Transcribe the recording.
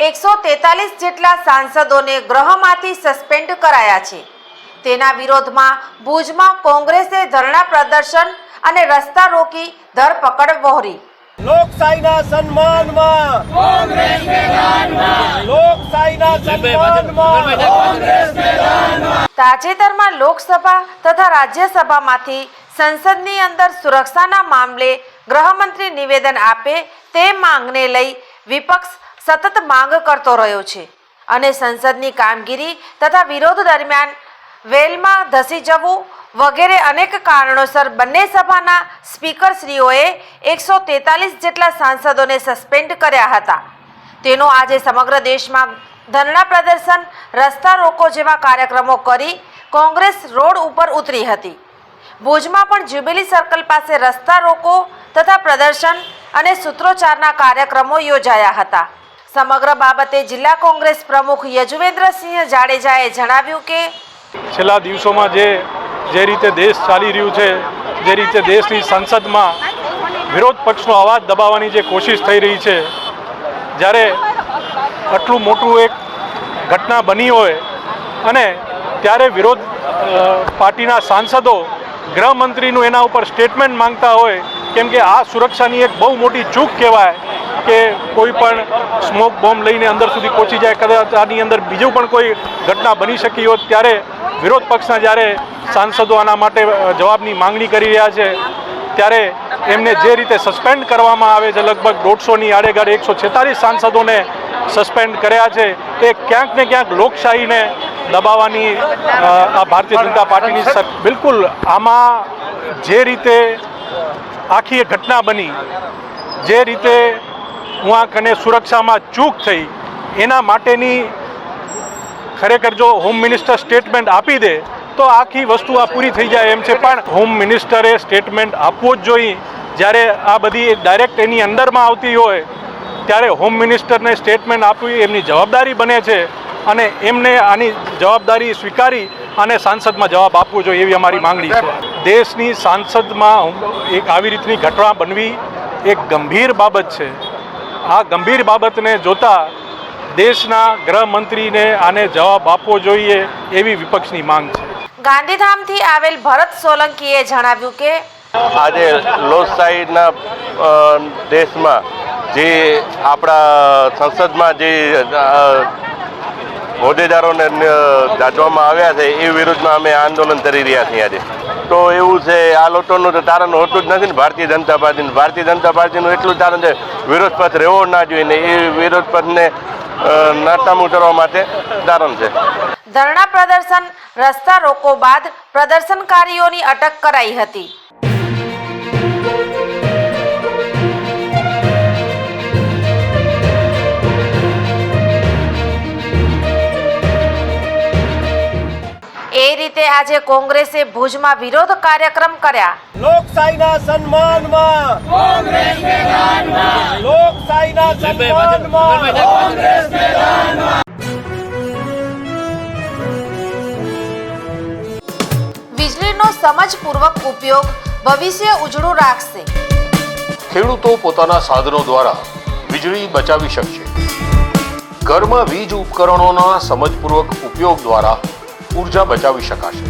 એકસો તેતાલીસ જેટલા સાંસદોને ગૃહમાંથી સસ્પેન્ડ કરાયા છે. તેના વિરોધમાં ભુજમાં કોંગ્રેસે ધરણા પ્રદર્શન અને રસ્તા રોકી ધરપકડ વહોરી. લોકશાહીના સન્માનમાં. લોકશાહીના સન્માનમાં. તાજેતરમાં લોકસભા તથા રાજ્યસભામાંથી સંસદની અંદર સુરક્ષાના મામલે ગૃહમંત્રી નિવેદન આપે તે માંગને લઈ વિપક્ષ સતત માંગ કરતો રહ્યો છે અને સંસદની કામગીરી તથા વિરોધ દરમિયાન વેલમાં ધસી જવું વગેરે અનેક કારણોસર બંને સભાના સ્પીકરશ્રીઓએ એકસો તેતાલીસ જેટલા સાંસદોને સસ્પેન્ડ કર્યા હતા. તેનો આજે સમગ્ર દેશમાં ધરણા પ્રદર્શન, રસ્તા રોકો જેવા કાર્યક્રમો કરી કોંગ્રેસ રોડ ઉપર ઉતરી હતી. ભુજમાં પણ જ્યુબિલી સર્કલ પાસે રસ્તા રોકો તથા પ્રદર્શન અને સૂત્રોચ્ચારના કાર્યક્રમો યોજાયા હતા. સમગ્ર બાબતે જિલ્લા કોંગ્રેસ પ્રમુખ યજુવેન્દ્રસિંહ જાડેજાએ જણાવ્યું કે છેલ્લા દિવસોમાં જે જે રીતે દેશ ચાલી રહ્યું છે, જે રીતે દેશની સંસદમાં વિરોધ પક્ષનો અવાજ દબાવવાની જે કોશિશ થઈ રહી છે, જ્યારે આટલું મોટું એક ઘટના બની હોય અને ત્યારે વિરોધ પાર્ટીના સાંસદો ગૃહમંત્રીનું એના ઉપર સ્ટેટમેન્ટ માંગતા હોય, કેમ કે આ સુરક્ષાની એક બહુ મોટી ચૂક કહેવાય કે કોઈ પણ સ્મોક બોમ્બ લઈને અંદર સુધી પહોંચી જાય, કદાચ આની અંદર બીજું પણ કોઈ ઘટના બની શકી હોત, ત્યારે વિરોધ પક્ષના જ્યારે સાંસદો આના માટે જવાબની માંગણી કરી રહ્યા છે, ત્યારે એમને જે રીતે સસ્પેન્ડ કરવામાં આવે છે, લગભગ દોઢસોની આડેગાડે એકસો છેતાલીસ સાંસદોને સસ્પેન્ડ કર્યા છે એ ક્યાંક ને ક્યાંક લોકશાહીને દબાવવાની આ ભારતીય જનતા પાર્ટીની બિલકુલ આમાં જે રીતે આખી ઘટના બની, જે રીતે ઉઆંક અને સુરક્ષામાં ચૂક થઈ. એના માટેની ખરેખર જો હોમ મિનિસ્ટર સ્ટેટમેન્ટ આપી દે, તો આખી વસ્તુ આ પૂરી થઈ જાય એમ છે. પણ હોમ મિનિસ્ટરે સ્ટેટમેન્ટ આપવો જ જોઈએ. જ્યારે આ બધી ડાયરેક્ટ એની અંદરમાં આવતી હોય, ત્યારે હોમ મિનિસ્ટરને સ્ટેટમેન્ટ આપવી એમની જવાબદારી બને છે. અને એમને આની જવાબદારી સ્વીકારી અને સાંસદમાં જવાબ આપવો જોઈએ એવી અમારી માંગણી છે. દેશની સાંસદમાં એક આવી રીતની ઘટના બનવી એક ગંભીર બાબત છે. આ ગંભીર બાબતને જોતા દેશના ગૃહમંત્રીને આને જવાબ આપવો જોઈએ એવી વિપક્ષની માંગ છે. ગાંધીધામથી આવેલ ભરત સોલંકીએ જણાવ્યું કે આજે લોકશાહીના સાઈડના દેશમાં જે આપણા સંસદમાં જે હોદ્દેદારોને જાચવામાં આવ્યા છે એ વિરુદ્ધમાં અમે આંદોલન કરી રહ્યા છીએ આજે. તો એવું છે, આ લોકોનું તો તારણ હોતું જ નથી ને ભારતીય જનતા પાર્ટીનું ભારતીય જનતા પાર્ટીનું એટલું તારણ છે વિરોધ પથ રહેવો ના જોઈએ ને એ વિરોધ પથને નાટામું કરવા માટે તારણ છે. ધરણા પ્રદર્શન, રસ્તા રોકો બાદ પ્રદર્શનકારીઓની અટક કરાઈ હતી. આજે કોંગ્રેસે ભુજમાં વિરોધ કાર્યક્રમ કર્યા. લોકશાહીના સન્માનમાં. લોકશાહીના સન્માનમાં. વીજળીનો સમજપૂર્વક ઉપયોગ ભવિષ્ય ઉજળું રાખશે. ખેડૂતો પોતાના સાધનો દ્વારા વીજળી બચાવી શકશે. ઘરમાં વીજ ઉપકરણોના સમજપૂર્વક ઉપયોગ દ્વારા ઊર્જા બચાવી શકાશે.